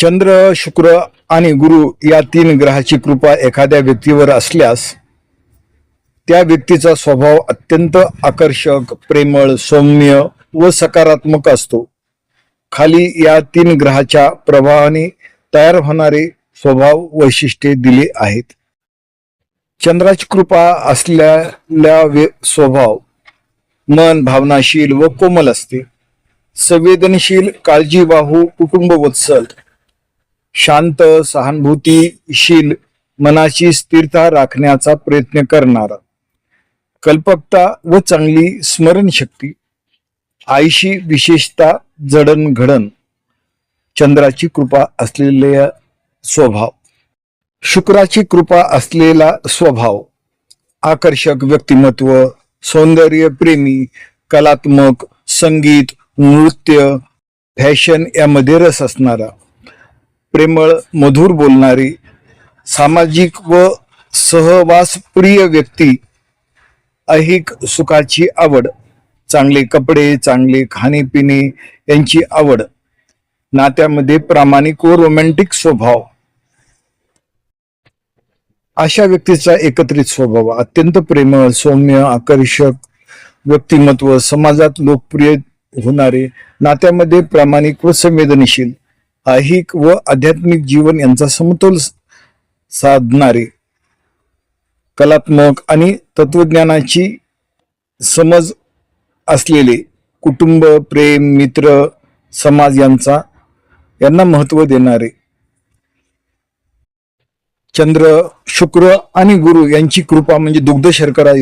चंद्र शुक्र आणि गुरु या तीन ग्रहाची कृपा एखाद्या व्यक्तीवर असल्यास त्या व्यक्तीचा स्वभाव अत्यंत आकर्षक प्रेमळ सौम्य व सकारात्मक असतो. खाली या तीन ग्रहाच्या प्रभावाने तयार होणारे स्वभाव वैशिष्ट्ये दिली आहेत. चंद्राची कृपा असलेल्या स्वभाव मन भावनाशील व कोमल असते. संवेदनशील काळजीवाहू कुटुंब वत्सल शांत सहानुभूतीशील मनाची स्थिरता राखण्याचा प्रयत्न करणारा. कल्पकता व चांगली स्मरणशक्ती. आईशी विशेषता जडणघडण. चंद्राची कृपा असलेल्या स्वभाव. शुक्राची कृपा असलेला स्वभाव. आकर्षक व्यक्तिमत्व सौंदर्य प्रेमी कलात्मक संगीत नृत्य फॅशन यामध्ये रस असणारा. प्रेमळ मधुर बोलणारी सामाजिक व सहवासप्रिय व्यक्ती ऐहिक सुखाची आवड चांगले कपडे चांगले खाणेपिणे यांची आवड नात्यामध्ये प्रामाणिक व रोमॅन्टिक स्वभाव. अशा व्यक्तीचा एकत्रित स्वभाव अत्यंत प्रेमळ सौम्य आकर्षक व्यक्तिमत्व समाजात लोकप्रिय होणारे नात्यामध्ये प्रामाणिक व संवेदनशील ऐहिक व आध्यात्मिक जीवन यांचा समतोल साधणारे कलात्मक आणि तत्वज्ञानाची समज असलेले कुटुंब प्रेम मित्र समाज यांचा यांना महत्त्व देणारे चंद्र शुक्र आणि गुरु यांची कृपा म्हणजे दुग्ध शर्करा योग